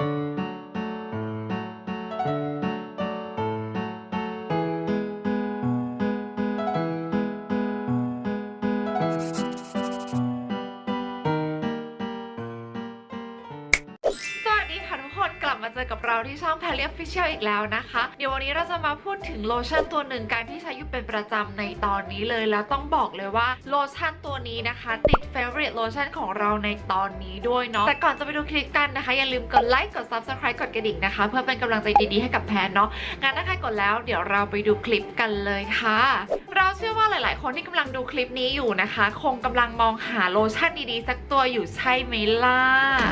Thank you. อกับเราที่ช่อง p a l e o Official อีกแล้วนะคะ เดี๋ยววันนี้เราจะมาพูดถึงโลชั่นตัวหนึ่งการที่ใช้อยู่เป็นประจำในตอนนี้เลย แล้วต้องบอกเลยว่าโลชั่นตัวนี้นะคะ ติด favorite โลชั่นของเราในตอนนี้ด้วยเนาะแต่ก่อนจะไปดูคลิปกันนะคะ อย่าลืมกดไลค์กด subscribe กดกระดิ่งนะคะ เพื่อเป็นกำลังใจดีๆให้กับแพนเนาะงั้นถ้าใครกดแล้วเดี๋ยวเราไปดูคลิปกันเลยค่ะ ชื่อว่าหลาย ๆ คนที่กำลังดูคลิปนี้อยู่นะคะ คงกำลังมองหาโลชั่นดี ๆ สักตัวอยู่ใช่ไหมล่ะ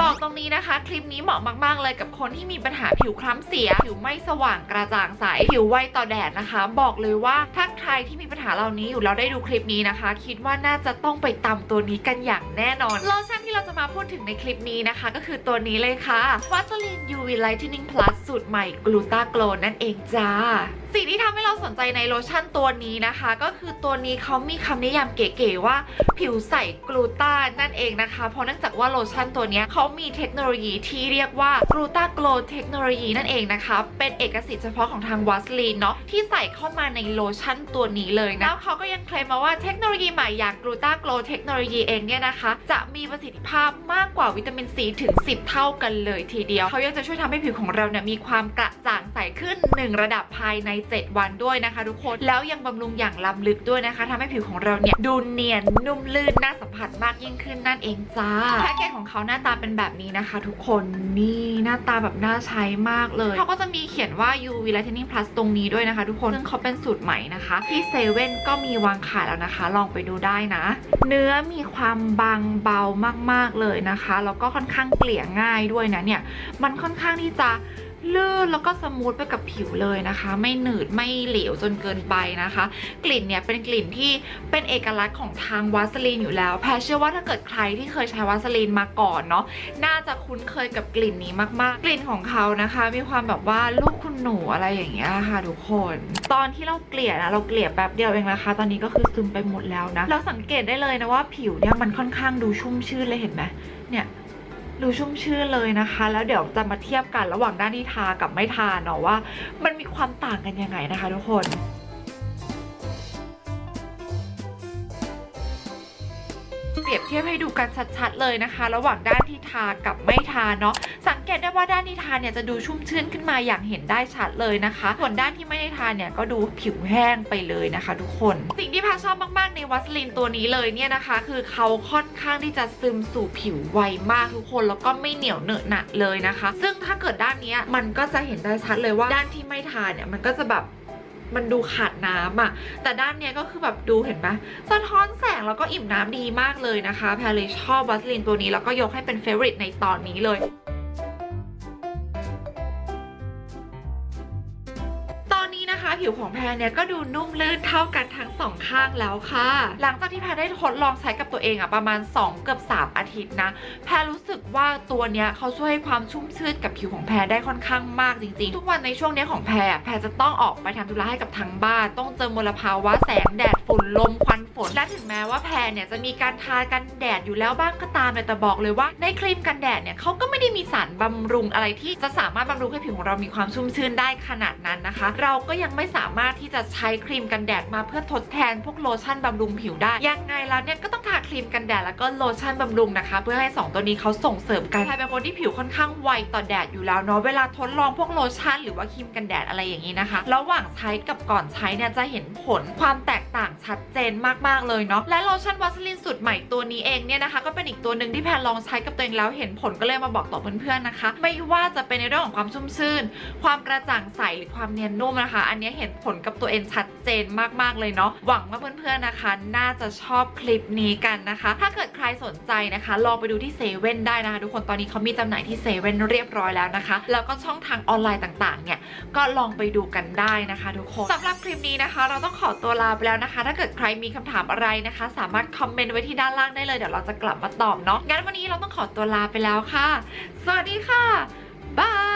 บอกตรงนี้นะคะ คลิปนี้เหมาะมาก ๆ เลยกับคนที่มีปัญหาผิวคล้ำเสีย ผิวไม่สว่างกระจ่างใส ผิวไวต่อแดดนะคะ บอกเลยว่าถ้าใครที่มีปัญหาเหล่านี้อยู่แล้วได้ดูคลิปนี้นะคะ คิดว่าน่าจะต้องไปตามตัวนี้กันอย่างแน่นอน โลชั่นที่เราจะมาพูดถึงในคลิปนี้นะคะ ก็คือตัวนี้เลยค่ะ Vaseline UV Lightening Plus สูตรใหม่ Gluta Glow นั่นเองจ้า สิ่งที่ทำให้เราสนใจในโลชั่นตัวนี้นะคะ ก็คือตัวนี้เขามีคำนิยามเก๋ๆว่าผิวใสกลูตานั่นเองนะคะ เพราะเนื่องจากว่าโลชั่นตัวนี้เขามีเทคโนโลยีที่เรียกว่ากลูตาโกลเทคโนโลยีนั่นเองนะคะ เป็นเอกสิทธิ์เฉพาะของทางวัสลีนเนาะที่ใส่เข้ามาในโลชั่นตัวนี้เลยนะ แล้วเขาก็ยังเคลมมาว่าเทคโนโลยีใหม่อย่างกลูตาโกลเทคโนโลยีเองเนี่ยนะคะ จะมีประสิทธิภาพมากกว่าวิตามินซีถึง 10 เท่ากันเลยทีเดียว เขายังจะช่วยทำให้ผิวของเราเนี่ยมีความกระจ่าง สขึ้น 1 ระดับภายใน 7 วันด้วยนะคะ ทุกคนแล้วยังบำรุงอย่างล้ำลึกด้วยนะคะทำให้ผิวของเราเนี่ยดูเนียนนุ่มลื่นน่าสัมผัสมากยิ่งขึ้นนั่นเองจ้าแพ็กเกจของเขาหน้าตาเป็นแบบนี้นะคะ ทุกคนนี่หน้าตาแบบน่าใช้มากเลยเขาก็จะมีเขียนว่า UV Lightening Plus ตรงนี้ด้วยนะคะ ทุกคนซึ่งเขาเป็นสูตรใหม่นะคะ ที่เซเว่นก็มีวางขายแล้วนะคะ ลองไปดูได้นะ เนื้อมีความบางเบามากๆเลยนะคะแล้วก็ค่อนข้างเกลี่ยง่ายด้วยนะเนี่ยมันค่อนข้างที่จะ ลื่นแล้วก็สมูทไปกับผิวเลยนะคะ ไม่หนืดไม่เหลวจนเกินไปนะคะ กลิ่นเนี่ยเป็นกลิ่นที่เป็นเอกลักษณ์ของทางวาสลีนอยู่แล้ว แพรเชื่อว่าถ้าเกิดใครที่เคยใช้วาสลีนมาก่อนเนาะน่าจะคุ้นเคยกับกลิ่นนี้มากๆ กลิ่นของเขานะคะ มีความแบบว่าลูกคุณหนูอะไรอย่างเงี้ยค่ะทุกคน ตอนที่เราเกลี่ยนะเราเกลี่ยแป๊บเดียวเองนะคะ ตอนนี้ก็คือซึมไปหมดแล้วนะเราสังเกตได้เลยนะว่าผิวเนี่ยมันค่อนข้างดูชุ่มชื่นเลยเห็นไหมเนี่ย ดูชุ่มชื่นเลยนะคะ แล้วเดี๋ยวจะมาเทียบกันระหว่างด้านที่ทากับไม่ทาเนาะว่า มันมีความต่างกันยังไงนะคะ ทุกคนเปรียบเทียบให้ดูกันชัดๆเลยนะคะ ระหว่างด้านที่ทากับไม่ทาเนาะสัง เกตได้ว่าด้านที่ทาเนี่ยจะดูชุ่มชื่นขึ้นมาอย่างเห็นได้ชัดเลยนะคะ ส่วนด้านที่ไม่ได้ทาเนี่ยก็ดูผิวแห้งไปเลยนะคะ ทุกคน สิ่งที่พาชอบมากๆในวัสลินตัวนี้เลยเนี่ยนะคะ คือเขาค่อนข้างที่จะซึมสู่ผิวไวมากทุกคนแล้วก็ไม่เหนียวเหนอะหนะเลยนะคะ ซึ่งถ้าเกิดด้านนี้มันก็จะเห็นได้ชัดเลยว่าด้านที่ไม่ทาเนี่ยมันก็จะแบบมันดูขาดน้ำอะ แต่ด้านเนี้ยก็คือแบบดูเห็นปะสะท้อนแสงแล้วก็อิ่มน้ำดีมากเลยนะคะ แพรเลยชอบวัสลินตัวนี้แล้วก็ยกให้เป็นเฟเวอริตในตอนนี้เลย ผิวของแพรเนี่ยก็ดูนุ่มลื่นเท่ากันทั้งสองข้างแล้วค่ะ หลังจากที่แพรได้ทดลองใช้กับตัวเองอะประมาณ 2 เกือบ 3 อาทิตย์นะ แพรรู้สึกว่าตัวเนี้ยเขาช่วยให้ความชุ่มชื่นกับผิวของแพรได้ค่อนข้างมากจริงๆ ทุกวันในช่วงเนี้ยของแพรแพรจะต้องออกไปทำธุระให้กับทางบ้าน ต้องเจอมลภาวะแสงแดดฝุ่นลมควันฝนและถึงแม้ว่าแพรเนี่ยจะมีการทากันแดดอยู่แล้วบ้างก็ตามแต่บอกเลยว่าในครีมกันแดดเนี่ยเขาก็ไม่ได้มีสารบำรุงอะไรที่จะสามารถบำรุงให้ผิวของเรามีความชุ่มชื่นได้ขนาดนั้นนะคะ เราก็ยังไม่สามารถที่จะใช้ครีมกันแดดมาเพื่อทดแทนพวกโลชั่นบำรุงผิวได้ ยังไงแล้วเนี่ยก็ต้องทาครีมกันแดดแล้วก็โลชั่นบำรุงนะคะ เพื่อให้ 2 ตัวนี้เขาส่งเสริมกันใครเป็นคนที่ผิวค่อนข้างไวต่อแดดอยู่แล้วเนาะเวลาทดลองพวกโลชั่นหรือว่าครีมกันแดดอะไรอย่างนี้นะคะระหว่างใช้กับก่อนใช้เนี่ยจะเห็นผลความแตกต่างชัดเจนมากๆเลยเนาะและโลชั่นวัสลินสูตรใหม่ตัวนี้เองเนี่ยนะคะ ก็เป็นอีกตัวหนึ่งที่แพนลองใช้กับตัวเองแล้วเห็นผลก็เลยมาบอกต่อเพื่อนๆนะคะ ไม่ว่าจะเป็นในเรื่องของความชุ่มชื่น ความกระจ่างใสหรือความเนียนนุ่มนะคะ อันนี้เห็นผลกับตัวเองชัดเจนมากๆเลยเนาะหวังว่าเพื่อนๆนะคะ น่าจะชอบคลิปนี้กันนะคะ ถ้าเกิดใครสนใจนะคะ ลองไปดูที่เซเว่นได้นะคะ ทุกคนตอนนี้เขามีจำหน่ายที่เซเว่นเรียบร้อยแล้วนะคะ แล้วก็ช่องทางออนไลน์ต่างๆ เนี่ยก็ลองไปดูกันได้นะคะ ทุกคนสำหรับคลิปนี้นะคะ เราต้องขอตัวลาไปแล้วนะคะ ถ้าเกิดใครมีคำถามอะไรนะคะ สามารถคอมเมนต์ไว้ที่ด้านล่างได้เลยเดี๋ยวเราจะกลับมาตอบเนาะงั้นวันนี้เราต้องขอตัวลาไปแล้วค่ะ สวัสดีค่ะบาย